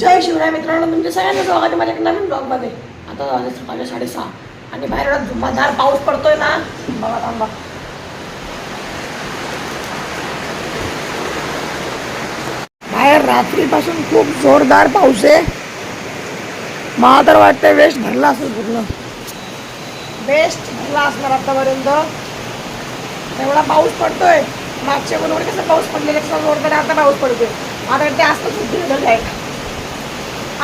जय शिवराय मित्रांनो तुमच्या सगळ्यांना स्वागत आहे माझ्या नवीन ब्लॉगमध्ये आता झाले सकाळी साडेसहा आणि बाहेर एवढा धुमाधार पाऊस पडतोय ना. बघा थांबा. बाहेर रात्रीपासून खूप जोरदार पाऊस आहे. मला तर वाटतं वेस्ट भरला असेल पूर्ण. वेस्ट भरला असणार आतापर्यंत. एवढा पाऊस पडतोय. मागच्या बरोबर कसं पाऊस पडलेला कसा जोरदार आता पाऊस पडतोय. आता ते असतं सुद्धा आहे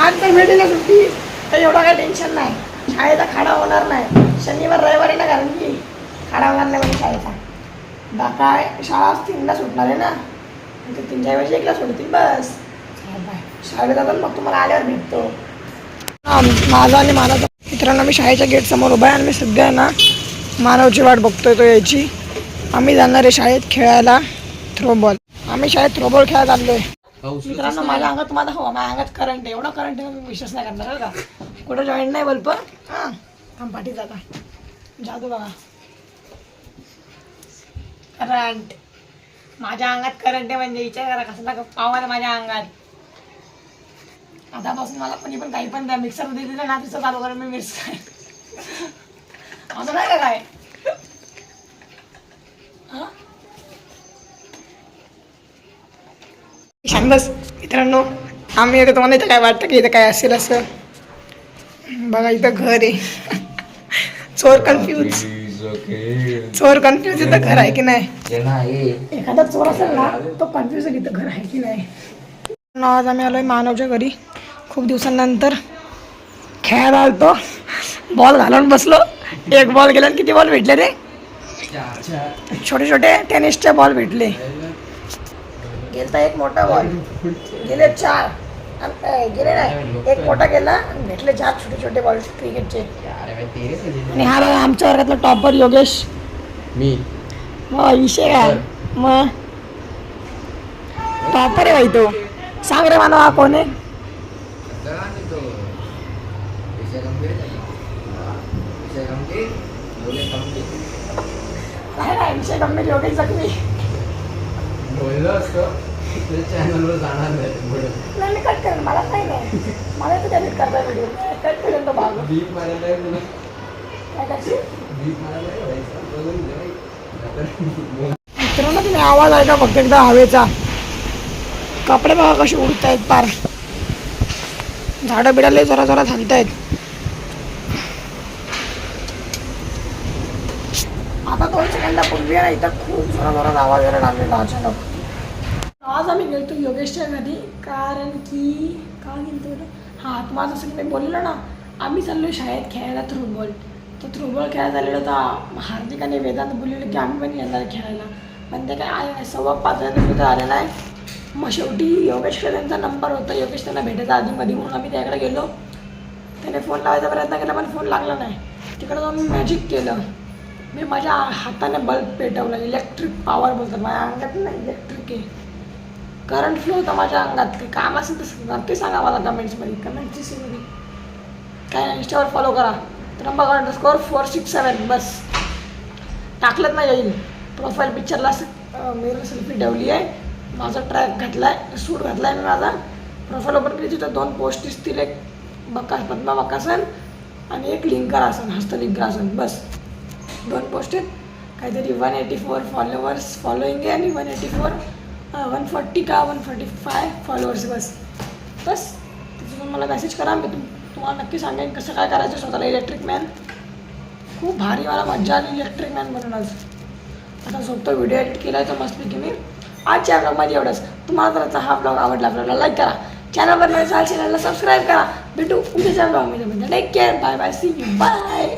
आज तर भेटेल ना सुट्टी. तर एवढं काही टेन्शन नाही. शाळेचा खाडा होणार नाही. शनिवार रविवार ना कारण की खाडा होणार नाही म्हणजे शाळेचा. बा काय शाळा आज तीनला सुटणार आहे ना. ते तीनच्या ऐवजी एकला सोडतील बस. बाय शाळेत जातात मग तुम्हाला आल्यावर भेटतो. माझा आणि मानवचा मित्रांनो मी शाळेच्या गेट समोर उभा आहे आणि मी सध्या ना मानवची वाट बघतोय तो यायची. आम्ही जाणार आहे शाळेत खेळायला थ्रोबॉल आम्ही शाळेत थ्रोबॉल खेळायला आहे मित्रांनो माझ्या अंगात माझा हो माझ्या अंगात करंट आहे. एवढा करंट आहे मी विश्वास नाही करणार का? कुठं जॉईन नाही बल्ब? हां थांब पाठी जाता. जादू बघा. करंट माझ्या अंगात करंट आहे म्हणजे विचार करा कसला पावाला माझ्या अंगात. आतापासून मला कोणी पण काही पण द्या. मिक्सर दिलं ना तिचं चालू करून मी मिक्स असं नाही का काय हा? शांत बस मित्रांनो आम्ही येतो तुम्हाला इथं काय वाटतं की इथं काय असेल असं? बघा इथं घर आहे. चोर कन्फ्यूज चोर कन्फ्यूज इथं घर आहे की नाही? एखादा चोर असेल ना तो कन्फ्यूज इथं घर आहे की नाही? आज आम्ही आलोय मानवच्या घरी. खूप दिवसांनंतर खेळायला आलतो. बॉल घालून बसलो. एक बॉल गेला किती बॉल भेटले रे? छोटे छोटे टेनिसचे बॉल भेटले. गेलता एक मोठा बॉल गेले चार. गेले नाही. एक मोठा गेला आणि भेटले चार छोटे छोटे बॉल क्रिकेटचे आणि हा बघा आमच्या वर्गातला टॉपर योगेश. मी. मग विषय काय? मग टॉपर आहे बाई तो. सांग रे मानव हा कोण आहे? नाही नाही विषय गंभीर योगेश जखमी. बोललो असतो चॅनलवर जाणार नाही पुढे. नाही मी कट करेन. मला काही नाही. मला तर त्याने करता व्हिडिओ कट करेन तो भाग. बीप मारायला आहे तुला. काय करशील? बीप मारायला आहे व्हायचं. बघून घे बाई. आता मित्रांनो तुम्ही आवाज ऐका फक्त एकदा हवेचा. कपडे बघा कसे उडत आहेत पार. झाडं बिडाले जरा जरा थांबतायत आता दोन आहे ना इथं खूप जोरा जोरात आवाज यायला लागलेला अचानक. आज आम्ही गेलतो योगेशच्या घरी कारण की का गेलतो हा हां तुम्हाला जसं की मी बोललो ना आम्ही चाललो शाळेत खेळायला थ्रोबॉल. तर थ्रोबॉल खेळायला झालेलं तर हार्दिक आणि वेदांत बोललेलं की आम्ही पण येणार खेळायला. पण ते काय सव्वा पाच सुद्धा आलेला आहे. मग शेवटी योगेशकडे त्यांचा नंबर होता. योगेश त्यांना भेटायचा आधीमध्ये म्हणून आम्ही त्याकडे गेलो. त्याने फोन लावायचा प्रयत्न केला पण फोन लागला नाही. तिकडं जाऊन मॅजिक केलं. मी माझ्या हाताने बल्ब पेटवला इलेक्ट्रिक पॉवर बोलतात. माझ्या अंगात नाही इलेक्ट्रिक आहे. करंट फ्लो होता माझ्या अंगात. काही काम असेल तर नक्की सांगा मला कमेंट्समध्ये कमेंट्सची सेमध्ये काय नाही इंस्टावर फॉलो करा. Trimbak underscore four six seven बस. टाकलंच नाही येईल प्रोफाईल पिक्चरला मिरर सेल्फी ठेवली आहे. माझा ट्रॅक घातला आहे सूट घातला आहे मी माझा. प्रोफाईल ओपन केली तिथं दोन पोस्ट दिसतील. एक बकास पद्मा बकासन आणि एक लिंकर आसन हस्तलिंकर आसन. बस. दोन पोस्ट आहेत काहीतरी one eighty four followers following आहे आणि one eighty four one forty का वन फोर्टी फाय फॉलोअर्स बस. बस. तिथून मला मेसेज करा. मी तुम तुम्हाला नक्की सांगेन कसं काय करायचं स्वतःला इलेक्ट्रिक मॅन खूप भारी मला मजा आली इलेक्ट्रिक मॅन म्हणून आज. आता झोपतो व्हिडिओ एडिट केला आहे तर मस्त की मी. आजच्या ब्लॉगमध्ये एवढंच. तुम्हाला जर हा ब्लॉग आवडला आपल्याला लाईक करा. चॅनलवर नवीन चॅनलला सबस्क्राईब करा. भेटू उद्याच्या ब्लॉगमध्ये म्हणजे take care bye bye see you bye